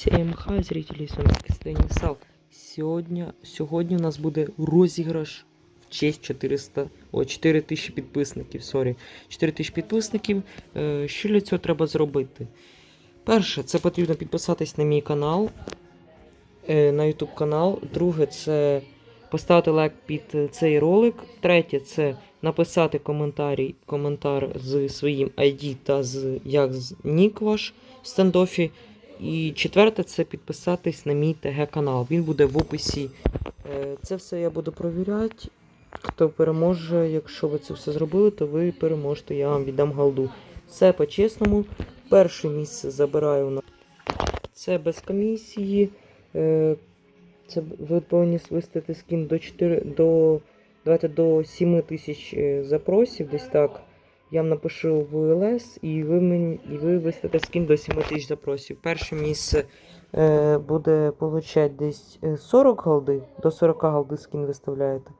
Всем хай, зрителі, Костянтин Сал. Сьогодні, сьогодні у нас буде розіграш в честь 400, о, 4000 підписників, сорі. 4000 підписників. Е, що для цього треба зробити? Перше, це потрібно підписатись на мій канал, е, на YouTube канал. Друге, це поставити лайк під цей ролик. Третє, це написати коментарі, коментар з своїм ID та з як з нік ваш в стендофі. І четверте це підписатись на мій ТГ канал. Він буде в описі. Е, Це все я буду провіряти. Хто переможе, якщо ви це все зробили, то ви переможете, я вам віддам голду. Це по-чесному. Перше місце забираю на це без комісії. Е, Це ви повинні виставити скін до 4 до давайте до 7 тисяч е, запросів, десь так. Я вам напишу в ЛС, і ви мені і ви виставите скін до 7 тисяч запросів. Перше місце е, буде получать десь е, 40 голди, до 40 голди скін виставляєте.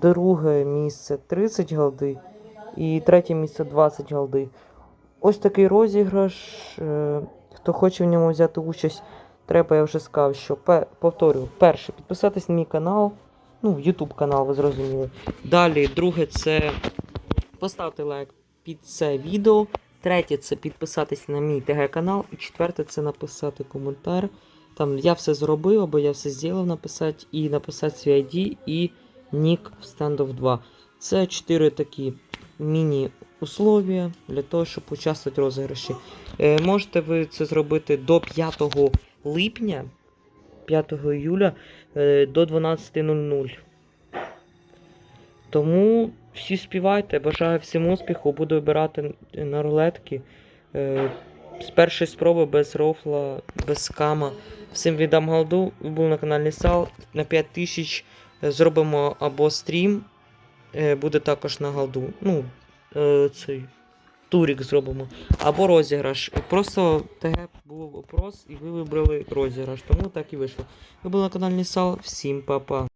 Друге місце 30 голди. І третє місце 20 голди. Ось такий розіграш. Е, хто хоче в ньому взяти участь, треба, я вже сказав, що пе- повторю, перше, підписатись на мій канал. Ну, YouTube канал, ви зрозуміли. Далі, друге, це поставити лайк під це відео. Третє це підписатись на мій ТГ канал. І четверте це написати коментар. Там я все зробив, або я все зробив написати, і написати свій ID і нік в стендов 2. Це чотири такі міні-условия для того, щоб участвувати в розіграші. Е, можете ви це зробити до 5 липня, 5 іюля е, до 12.00. Тому всі співайте, бажаю всім успіху, буду вибирати на рулетки. Е, з першої спроби без рофла, без скама. Всім віддам голду. Були на каналі Сал. На 5000 зробимо або стрім. е, Буде також на голду. Ну, е, цей турік зробимо. Або розіграш. Просто ТГ був опрос, і ви вибрали розіграш. Тому так і вийшло. Ви були на каналі Сал. Всім па-па.